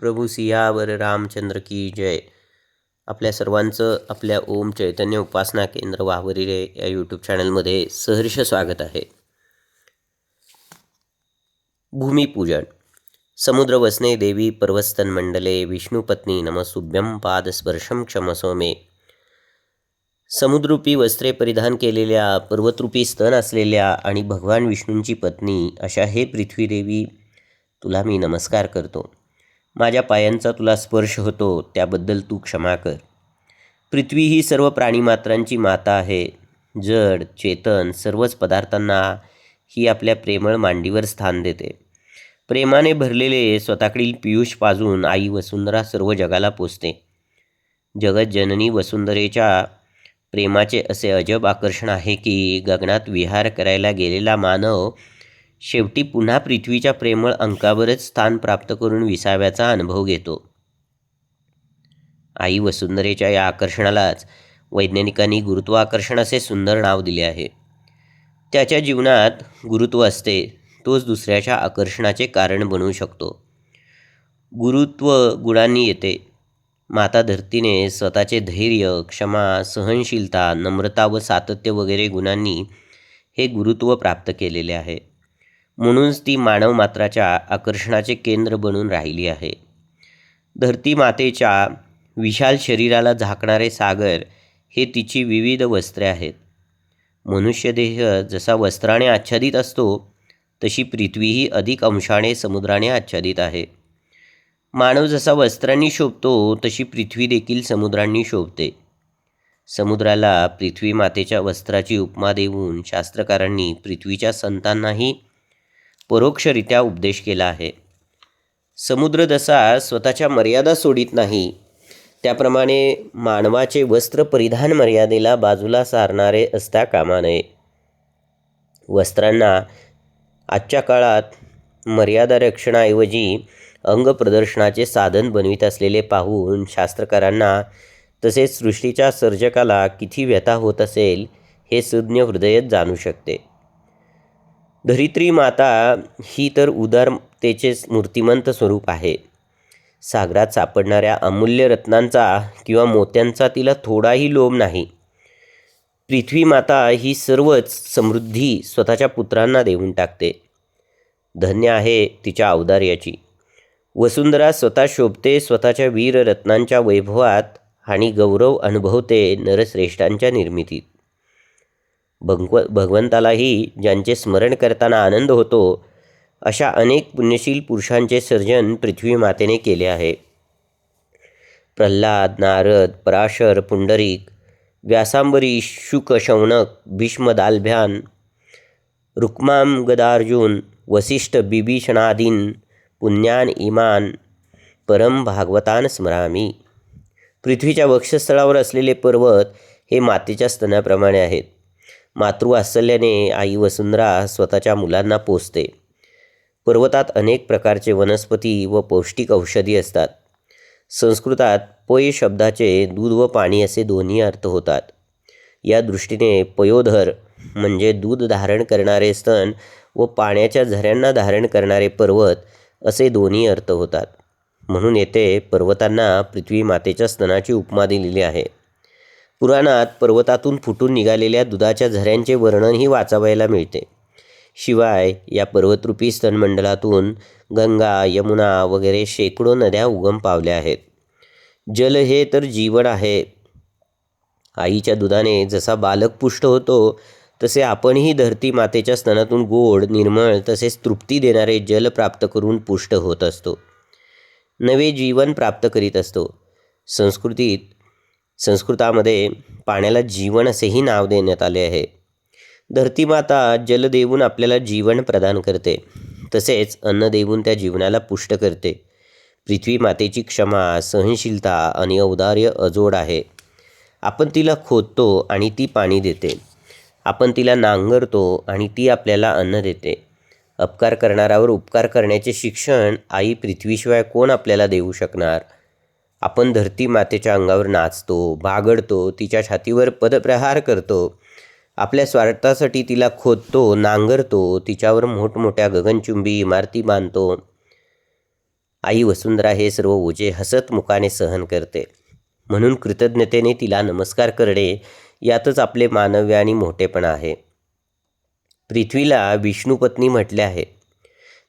प्रभू सियावर रामचंद्र की जय. आपल्या सर्वांचं आपल्या ओम चैतन्य उपासना केंद्र वावरिरे या यूट्यूब चॅनलमध्ये सहर्ष स्वागत आहे. भूमिपूजन. समुद्र वसने देवी पर्वस्तन मंडले विष्णुपत्नी नमसुभ्यम पादस्पर्शम क्षमसो मे समुद्रूपी वस्त्रे परिधान केलेल्या पर्वतरूपी स्तन असलेल्या आणि भगवान विष्णूंची पत्नी अशा हे पृथ्वीदेवी तुला मी नमस्कार करतो. माझ्या पायांचा तुला स्पर्श होतो त्याबद्दल तू क्षमा कर. पृथ्वी ही सर्व प्राणीमात्रांची माता आहे. जड चेतन सर्वच पदार्थांना ही आपल्या प्रेमळ मांडीवर स्थान देते. प्रेमाने भरलेले स्वतःकडील पियुष पाजून आई वसुंधरा सर्व जगाला पोचते जगत जननी वसुंधरेच्या प्रेमाचे असे अजब आकर्षण आहे की गगनात विहार करायला गेलेला मानव शेवटी पुन्हा पृथ्वीच्या प्रेमळ अंकावरच स्थान प्राप्त करून विसाव्याचा अनुभव घेतो. आई वसुंधरेच्या या आकर्षणालाच वैज्ञानिकांनी गुरुत्वाकर्षण असे सुंदर नाव दिले आहे. त्याच्या जीवनात गुरुत्व असते तोच दुसऱ्याच्या आकर्षणाचे कारण बनवू शकतो. गुरुत्व गुणांनी येते. माता धरतीने स्वतःचे धैर्य क्षमा सहनशीलता नम्रता व सातत्य वगैरे गुणांनी हे गुरुत्व प्राप्त केलेले आहे. म्हणूनच ती मानव मात्राच्या आकर्षणाचे केंद्र बनून राहिली आहे. धरती मातेच्या विशाल शरीराला झाकणारे सागर हे तिची विविध वस्त्रे आहेत. मनुष्यदेह जसा वस्त्राने आच्छादित असतो तशी पृथ्वीही अधिक अंशाने समुद्राने आच्छादित आहे. मानव जसा वस्त्रांनी शोभतो तशी पृथ्वी देखील समुद्रांनी शोभते. समुद्राला पृथ्वी मातेच्या वस्त्राची उपमा देऊन शास्त्रकारांनी पृथ्वीच्या संतांनाही परोक्षरित्या उपदेश केला आहे. समुद्र जसा स्वतःच्या मर्यादा सोडित नाही. त्याप्रमाणे मानवाचे वस्त्र परिधान मर्यादेला बाजूला सारणारे असता कामा नये. वस्त्रांना आजच्या काळात मर्यादा रक्षणाऐवजी अंग प्रदर्शनाचे साधन बनवित असलेले पाहून शास्त्रकारांना तसेच सृष्टीच्या सर्जकाला किती व्यथा होत असेल हे सुज्ञ हृदयच जाणू शकते. धरित्री माता ही तर उदारतेचे मूर्तिमंत स्वरूप आहे. सागरात सापडणाऱ्या अमूल्य रत्नांचा किंवा मोत्यांचा तिला थोडाही लोभ नाही. पृथ्वी माता ही सर्वच समृद्धी स्वतःच्या पुत्रांना देऊन टाकते. धन्य आहे तिच्या औदार्याची. वसुंधरा स्वतः शोभते स्वतःच्या वीर रत्नांच्या वैभवात आणि गौरव अनुभवते नरश्रेष्ठांच्या निर्मितीत. भगव भगवंतालाही ज्यांचे स्मरण करताना आनंद होतो अशा अनेक पुण्यशील पुरुषांचे सर्जन पृथ्वी मातेने केले आहे. प्रल्हाद नारद पराशर पुंडरीक व्यासांबरी शुक शौनक भीष्म दालभ्यान रुक्माम गदार्जुन वसिष्ठ बिभीषणादीन पुण्यान इमान परम भागवतान स्मरामी. पृथ्वीच्या वक्षस्थळावर असलेले पर्वत हे मातेच्या स्तनाप्रमाणे आहेत. मातृवात्सल्याने आई वसुंधरा स्वतःच्या मुलांना पोचते पर्वतात अनेक प्रकारचे वनस्पती व पौष्टिक औषधी असतात. संस्कृतात पय शब्दाचे दूध व पाणी असे दोन्ही अर्थ होतात. या दृष्टीने पयोधर म्हणजे दूध धारण करणारे स्तन व पाण्याच्या झऱ्यांना धारण करणारे पर्वत असे दोन्ही अर्थ होतात. म्हणून येथे पर्वतांना पृथ्वी मातेच्या स्तनाची उपमा दिलेली आहे. पुराणात पर्वतातून फुटून निघालेल्या दुधाच्या झऱ्यांचे वर्णनही वाचावायला मिळते. शिवाय या पर्वतरूपी स्तनमंडलातून गंगा यमुना वगैरे शेकडो नद्या उगम पावल्या आहेत. जल हे तर जीवन आहे. आईच्या दुधाने जसा बालक पुष्ट होतो तसे आपणही धरती मातेच्या स्तनातून गोड निर्मळ तसेच तृप्ती देणारे जल प्राप्त करून पुष्ट होत असतो. नवे जीवन प्राप्त करीत असतो. संस्कृतीत संस्कृतामध्ये पाण्याला जीवन असेही नाव देण्यात आले आहे. धरतीमाता जल देऊन आपल्याला जीवन प्रदान करते. तसेच अन्न देऊन त्या जीवनाला पुष्ट करते. पृथ्वी मातेची क्षमा सहनशीलता आणि औदार्य अजोड आहे. आपण तिला खोदतो आणि ती पाणी देते. आपण तिला नांगरतो आणि ती आपल्याला अन्न देते. अपकार करणाऱ्यावर उपकार करण्याचे शिक्षण आई पृथ्वीशिवाय कोण आपल्याला देऊ शकणार? आपण धरती मातेच्या अंगावर नाचतो बागडतो तिच्या छातीवर पदप्रहार करतो. आपल्या स्वार्थासाठी तिला खोदतो नांगरतो तिच्यावर मोठमोठ्या गगनचुंबी इमारती बांधतो. आई वसुंधरा हे सर्व ओझे हसत मुखाने सहन करते. म्हणून कृतज्ञतेने तिला नमस्कार करणे यातच आपले मानव्य आणि मोठेपणा आहे. पृथ्वीला विष्णुपत्नी म्हटले आहे.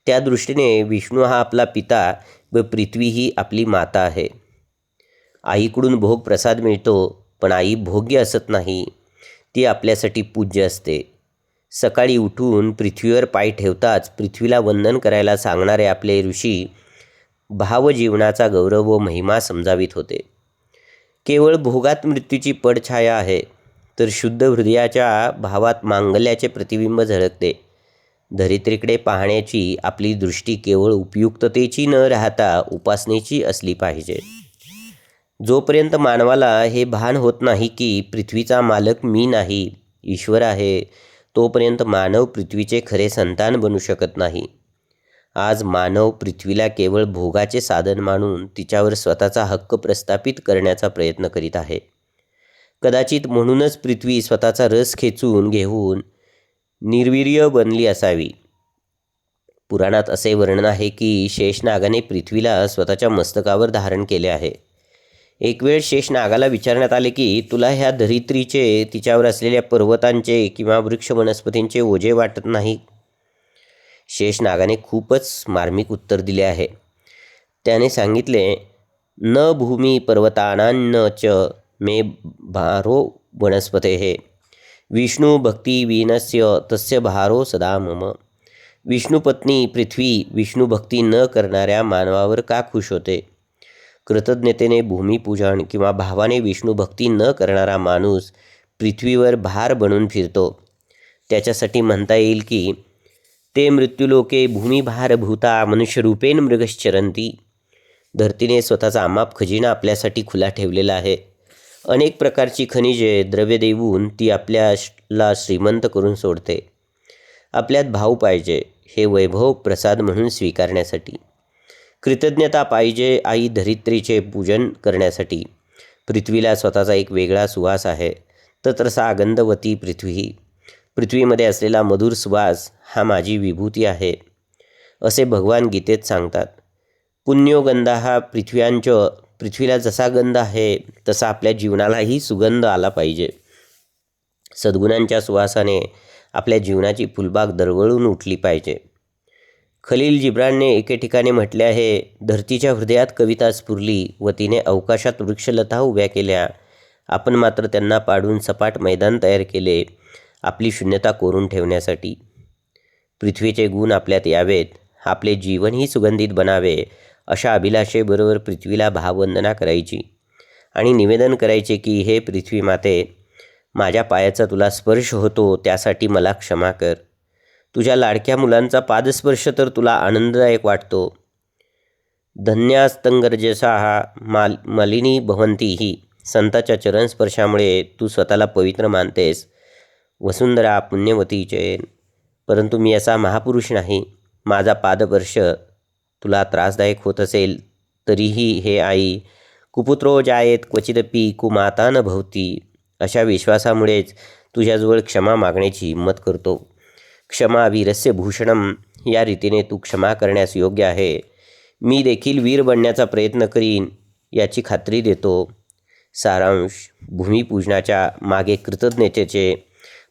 त्या दृष्टीने विष्णू हा आपला पिता व पृथ्वी ही आपली माता आहे. आईकडून भोग प्रसाद मिळतो पण आई भोग्य असत नाही. ती आपल्यासाठी पूज्य असते. सकाळी उठून पृथ्वीवर पाय ठेवताच पृथ्वीला वंदन करायला सांगणारे आपले ऋषी भावजीवनाचा गौरव व महिमा समजावित होते. केवळ भोगात मृत्यूची पडछाया आहे तर शुद्ध हृदयाच्या भावात मांगल्याचे प्रतिबिंब झळकते. धरित्रीकडे पाहण्याची आपली दृष्टी केवळ उपयुक्ततेची न राहता उपासनेची असली पाहिजे. जोपर्यंत मानवाला हे भान होत नाही की पृथ्वीचा मालक मी नाही ईश्वर आहे तोपर्यंत मानव पृथ्वीचे खरे संतान बनू शकत नाही. आज मानव पृथ्वीला केवळ भोगाचे साधन मानून तिच्यावर स्वतःचा हक्क प्रस्थापित करण्याचा प्रयत्न करीत आहे. कदाचित म्हणूनच पृथ्वी स्वतःचा रस खेचून घेऊन निर्वीर्य बनली असावी. पुराणात असे वर्णन आहे की शेषनागाने पृथ्वीला स्वतःच्या मस्तकावर धारण केले आहे. एक वेळ शेषनागाला विचारण्यात आले की तुला ह्या धरित्रीचे तिच्यावर असलेल्या पर्वतांचे किंवा वृक्ष वनस्पतींचे ओझे वाटत नाही. शेषनागाने खूपच मार्मिक उत्तर दिले आहे. त्याने सांगितले न भूमी पर्वतानान्न च मे भारो वनस्पते हे. विष्णू भक्ती विनस्य तस्य भारो सदा मम. विष्णुपत्नी पृथ्वी विष्णुभक्ती न करणाऱ्या मानवावर का खुश होते? कृतज्ञतेने भूमिपूजन किंवा भावाने विष्णू भक्ती न करणारा माणूस पृथ्वीवर भार बनून फिरतो. त्याच्यासाठी म्हणता येईल की ते मृत्यूलोके भूमिभारभूता मनुष्यरूपेण मृगश्चरंती धरतीने स्वतःचा अमाप खजिना आपल्यासाठी खुला ठेवलेला आहे. अनेक प्रकारची खनिजे द्रव्य देऊन ती आपल्याला श्रीमंत करून सोडते. आपल्यात भाव पाहिजे हे वैभव प्रसाद म्हणून स्वीकारण्यासाठी. कृतज्ञता पाहिजे आई धरित्रीचे पूजन करण्यासाठी. पृथ्वीला स्वतःचा एक वेगळा सुवास आहे. तत्रसा गंधवती पृथ्वी. पृथ्वीमध्ये असलेला मधुर सुवास हा माझी विभूती आहे असे भगवान गीतेत सांगतात. पुण्योगंधा हा पृथ्व्यांच पृथ्वीला जसा गंध आहे तसा आपल्या जीवनालाही सुगंध आला पाहिजे. सद्गुणांच्या सुवासाने आपल्या जीवनाची फुलबाग दरवळून उठली पाहिजे. खलील जिब्रानने एके ठिकाणी म्हटले आहे धरतीच्या हृदयात कविता स्फुरली व तिने अवकाशात वृक्षलता उभ्या केल्या. आपण मात्र त्यांना पाडून सपाट मैदान तयार केले आपली शून्यता कोरून ठेवण्यासाठी. पृथ्वीचे गुण आपल्यात यावेत आपले जीवनही सुगंधित बनावे अशा अभिलाषेबरोबर पृथ्वीला भाववंदना करायची. आणि निवेदन करायचे की हे पृथ्वी माते माझ्या पायाचा तुला स्पर्श होतो त्यासाठी मला क्षमा कर. तुझ्या लाडक्या मुलांचा पादस्पर्श तर तुला आनंददायक वाटतो. धन्यास्तंगरजसा हा माल मालिनी भवंती ही संताच्या चरणस्पर्शामुळे तू स्वतःला पवित्र मानतेस. वसुंधरा पुण्यवती जैन परंतु मी असा महापुरुष नाही. माझा पादपर्श तुला त्रासदायक होत असेल तरीही हे आई कुपुत्रो जायेत क्वचितपी कुमाता न भवती अशा विश्वासामुळेच तुझ्याजवळ क्षमा मागण्याची हिंमत करतो. क्षमा वीरस्य भूषणम या रीतीने तू क्षमा करण्यास योग्य आहे. मी देखील वीर बनण्याचा प्रयत्न करीन याची खात्री देतो. सारांश भूमिपूजनाच्या मागे कृतज्ञतेचे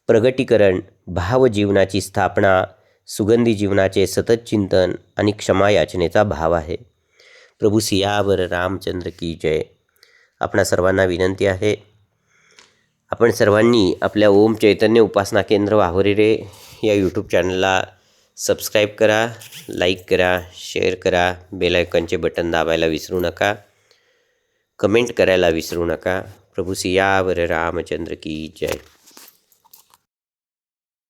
प्रगटीकरण भावजीवनाची स्थापना सुगंधी जीवनाचे सतत चिंतन आणि क्षमा याचनेचा भाव आहे. प्रभू सियावर रामचंद्र की जय. आपणा सर्वांना विनंती आहे आपण सर्वांनी आपल्या ओम चैतन्य उपासना केंद्र वाहोरेरे या यूट्यूब चॅनलला सबस्क्राईब करा लाईक करा शेअर करा बेलायकनचे बटन दाबायला विसरू नका. कमेंट करायला विसरू नका. प्रभू सियावर रामचंद्र की जय.